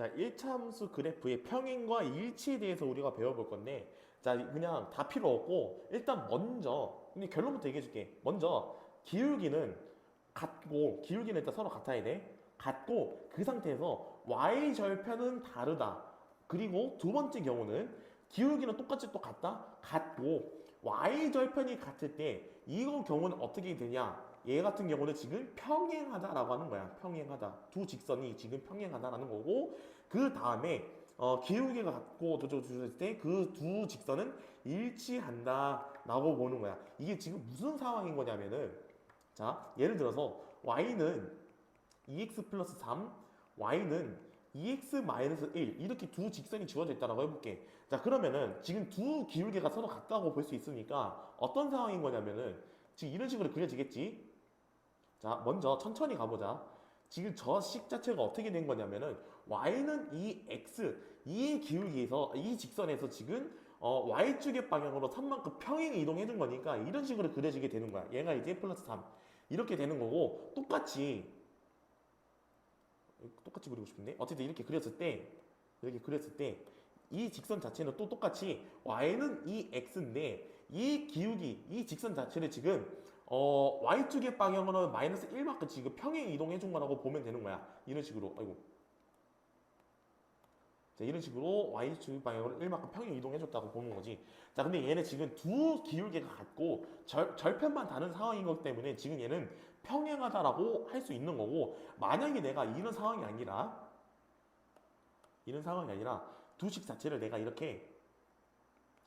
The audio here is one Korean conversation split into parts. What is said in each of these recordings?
자, 1차함수 그래프의 평행과 일치에 대해서 우리가 배워볼 건데, 자, 그냥 다 필요 없고, 일단 먼저, 근데 결론부터 얘기해 줄게. 먼저, 기울기는 같고, 기울기는 일단 서로 같아야 돼. 같고, 그 상태에서 y절편은 다르다. 그리고 두 번째 경우는, 기울기는 똑같이 또 같다? 같고, y절편이 같을 때, 이거 경우는 어떻게 되냐? 얘 같은 경우는 지금 평행하다라고 하는 거야. 평행하다. 두 직선이 지금 평행하다라는 거고, 그 다음에 어, 기울기가 같고 도저줬을 때 그 두 직선은 일치한다라고 보는 거야. 이게 지금 무슨 상황인 거냐면은 자 예를 들어서 y는 2x 플러스 3, y는 2x 마이너스 1 이렇게 두 직선이 지워져 있다라고 해볼게. 자 그러면은 지금 두 기울기가 서로 같다고 볼 수 있으니까 어떤 상황인 거냐면은 지금 이런 식으로 그려지겠지. 자 먼저 천천히 가보자. 지금 저 식 자체가 어떻게 된 거냐면은 y는 이 x 이 기울기에서 이 직선에서 지금 어, y축의 방향으로 3만큼 평행 이동해 준 거니까 이런 식으로 그려지게 되는 거야. 얘가 이제 플러스 3 이렇게 되는 거고 똑같이 똑같이 그리고 싶은데 어쨌든 이렇게 그렸을 때 이렇게 그렸을 때 이 직선 자체는 또 똑같이 y는 이 x인데 이 기울기 이 직선 자체를 지금 어 y축의 방향으로 마이너스 1만큼 지금 평행 이동해 준 거라고 보면 되는 거야. 이런 식으로. 아이고. 자 이런 식으로 y축 방향으로 1만큼 평행 이동해 줬다고 보는 거지. 자 근데 얘는 지금 두 기울기가 같고 절, 절편만 다른 상황인 것 때문에 지금 얘는 평행하다라고 할 수 있는 거고 만약에 내가 이런 상황이 아니라 이런 상황이 아니라 두 식 자체를 내가 이렇게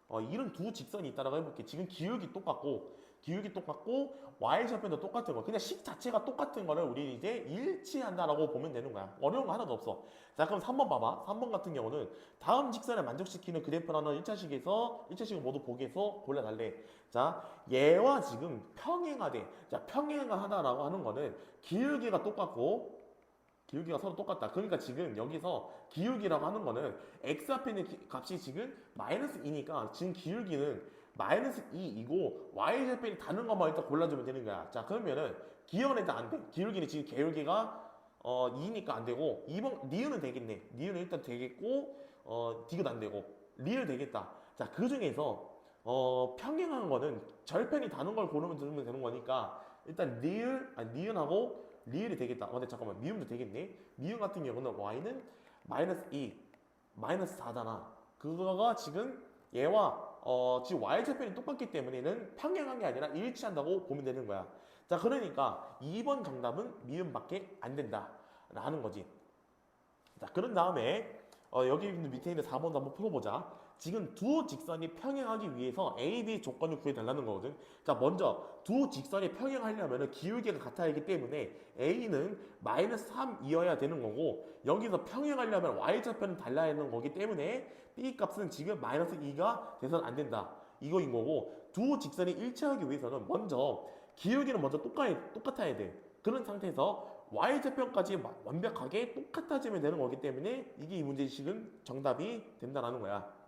어, 이런 두 직선이 있다라고 해볼게. 지금 기울기 똑같고, 기울기 똑같고, y절편도 똑같은 거. 그냥 식 자체가 똑같은 거를 우리 이제 일치한다라고 보면 되는 거야. 어려운 거 하나도 없어. 자, 그럼 3번 봐봐. 3번 같은 경우는 다음 직선을 만족시키는 그래프라는 1차식에서, 1차식을 모두 보기에서 골라달래. 자, 얘와 지금 평행하대. 자, 평행하다라고 하는 거는 기울기가 똑같고, 기울기가 서로 똑같다. 그러니까 지금 여기서 기울기라고 하는 거는 x 앞에 있는 기- 값이 지금 마이너스 2니까 지금 기울기는 마이너스 2이고 y절편이 다른 것만 일단 골라주면 되는 거야. 자 그러면은 기억은 일단 안 돼. 기울기는 지금 기울기가 어 2니까 안 되고 2번 리은은 되겠네. 리은은 일단 되겠고 어 디귿 안 되고 리을 되겠다. 자 그 중에서 어 평행한 거는 절편이 다른 걸 고르면 되는 거니까 일단 리을 아니 리은하고 리을이 되겠다. 어, 근데 잠깐만 미음도 되겠네. 미음 같은 경우는 y는 마이너스 2, 마이너스 4잖아. 그거가 지금 얘와 어, 지금 y 절편이 똑같기 때문에는 평행한 게 아니라 일치한다고 보면 되는 거야. 자, 그러니까 2번 정답은 미음밖에 안 된다. 라는 거지. 자, 그런 다음에 어, 여기 있는 밑에 있는 4번도 한번 풀어보자. 지금 두 직선이 평행하기 위해서 A, B 조건을 구해달라는 거거든. 자, 먼저 두 직선이 평행하려면 기울기가 같아야 하기 때문에 A는 마이너스 3이어야 되는 거고 여기서 평행하려면 Y좌표는 달라야 하는 거기 때문에 B 값은 지금 마이너스 2가 돼서는 안 된다. 이거인 거고 두 직선이 일치하기 위해서는 먼저 기울기는 먼저 똑같, 똑같아야 돼. 그런 상태에서 y좌표까지 완벽하게 똑같아지면 되는 거기 때문에 이게 이 문제식은 정답이 된다라는 거야.